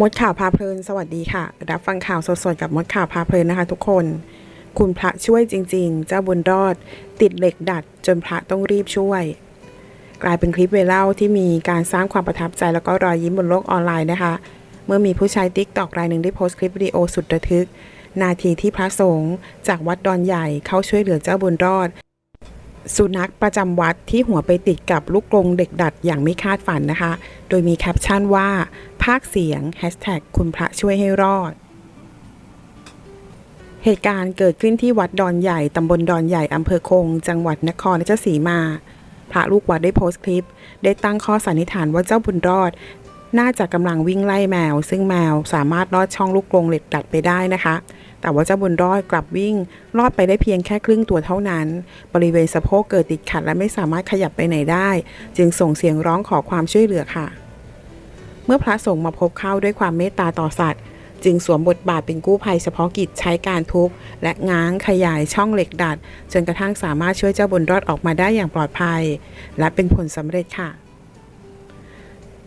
มดข่าวพาเพลิน สวัสดีค่ะ รับฟังข่าวสดๆกับมดข่าวพาเพลินนะคะ ทุกคน คุณพระช่วยจริง ๆ เจ้าบุญรอด ติดเหล็กดัดจนพระต้องรีบช่วย กลายเป็นคลิปเวล่าที่มีการสร้างความประทับใจแล้วก็รอยยิ้มบนโลกออนไลน์นะคะ เมื่อมีผู้ใช้ติ๊กตอกรายหนึ่งได้โพสต์คลิปวิดีโอสุดระทึก นาทีที่พระสงฆ์จากวัดดอนใหญ่เข้าช่วยเหลือเจ้าบุญรอด สุนัขประจำวัดที่หัวไปติดกับลูกกรงเด็กดัดอย่างไม่คาดฝันนะคะ โดยมีแคปชั่นว่า ภาคเสียง Hashtag คุณพระช่วยให้รอด เหตุการณ์เกิดขึ้นที่วัดดอนใหญ่ ตำบลดอนใหญ่ อำเภอคง จังหวัดนครราชสีมา พระลูกวัดได้โพสต์คลิป ได้ตั้งข้อสันนิษฐานว่าเจ้าบุญรอด น่าจะกำลังวิ่งไล่แมว ซึ่งแมวสามารถลอดช่องลูกกรงเหล็กดัดไปได้นะคะแต่ว่าเจ้าบุญรอดกลับวิ่งลอดไปได้เพียงแค่ครึ่งตัวเท่านั้น บริเวณสะโพกเกิดติดขัดและไม่สามารถขยับไปไหนได้ จึงส่งเสียงร้องขอความช่วยเหลือค่ะ เมื่อพระสงฆ์มาพบเข้าด้วยความเมตตาต่อสัตว์ จึงสวมบทบาทเป็นกู้ภัยเฉพาะกิจใช้การทุบและง้างขยายช่องเหล็กดัด จนกระทั่งสามารถช่วยเจ้าบุญรอดออกมาได้อย่างปลอดภัย และเป็นผลสำเร็จค่ะ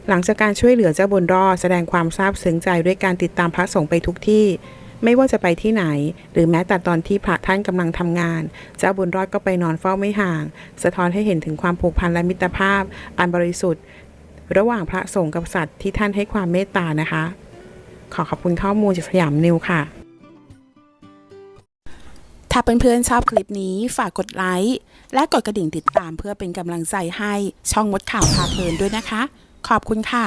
หลังจากการช่วยเหลือเจ้าบุญรอดแสดงความซาบซึ้งใจด้วยการติดตามพระสงฆ์ไปทุกที่ไม่ว่าจะไปที่ไหน หรือแม้แต่ตอนที่พระท่านกำลังทำงาน เจ้าบุญรอดก็ไปนอนเฝ้าไม่ห่าง สะท้อนให้เห็นถึงความผูกพันและมิตรภาพ อันบริสุทธิ์ ระหว่างพระสงฆ์กับสัตว์ที่ท่านให้ความเมตตานะคะ ขอขอบคุณข้อมูลจากสยามนิวค่ะ ถ้าเพื่อนๆชอบคลิปนี้ฝากกดไลค์และกดกระดิ่งติดตามเพื่อเป็นกำลังใจให้ช่องมดข่าวพาเพลินด้วยนะคะ ขอบคุณค่ะ